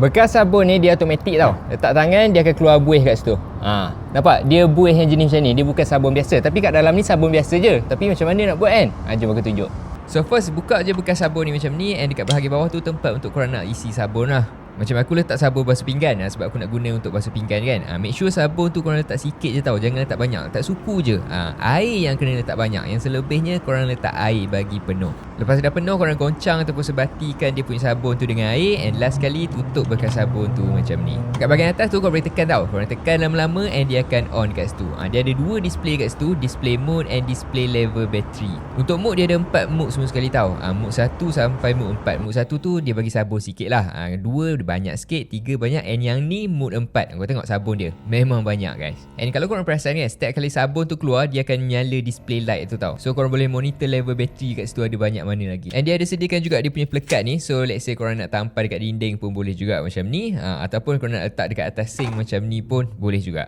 Bekas sabun ni dia automatik tau. Letak tangan dia akan keluar buih kat situ. Ha, nampak? Dia buih yang jenis macam ni. Dia bukan sabun biasa. Tapi kat dalam ni sabun biasa je. Tapi macam mana nak buat kan? Ha, jom aku tunjuk. So first buka je bekas sabun ni macam ni and dekat bahagian bawah tu tempat untuk korang nak isi sabun lah. Macam aku letak sabun basuh pinggan lah sebab aku nak guna untuk basuh pinggan kan. Ha, make sure sabun tu korang letak sikit je tau. Jangan letak banyak. Letak suku je. Ha, air yang kena letak banyak. Yang selebihnya korang letak air bagi penuh. Lepas dah penuh korang goncang ataupun sebatikan dia punya sabun tu dengan air and last kali tutup bekas sabun tu macam ni. Kat bahagian atas tu korang boleh tekan tau. Korang tekan lama-lama and dia akan on kat situ. Ha, dia ada dua display kat situ. Display mode and display level battery. Untuk mode dia ada empat mode semua sekali tau. Ha, mode 1 sampai mode 4. Mode 1 tu dia bagi sabun sikit lah. Ha, dua banyak sikit, tiga banyak and yang ni mode 4. Kau tengok sabun dia. Memang banyak guys. And kalau korang perasan kan, setiap kali sabun tu keluar, dia akan nyala display light tu tau. So korang boleh monitor level battery kat situ ada banyak mana lagi. And dia ada sediakan juga dia punya pelekat ni. So let's say korang nak tampal dekat dinding pun boleh juga macam ni. Ha, ataupun korang nak letak dekat atas sink macam ni pun boleh juga.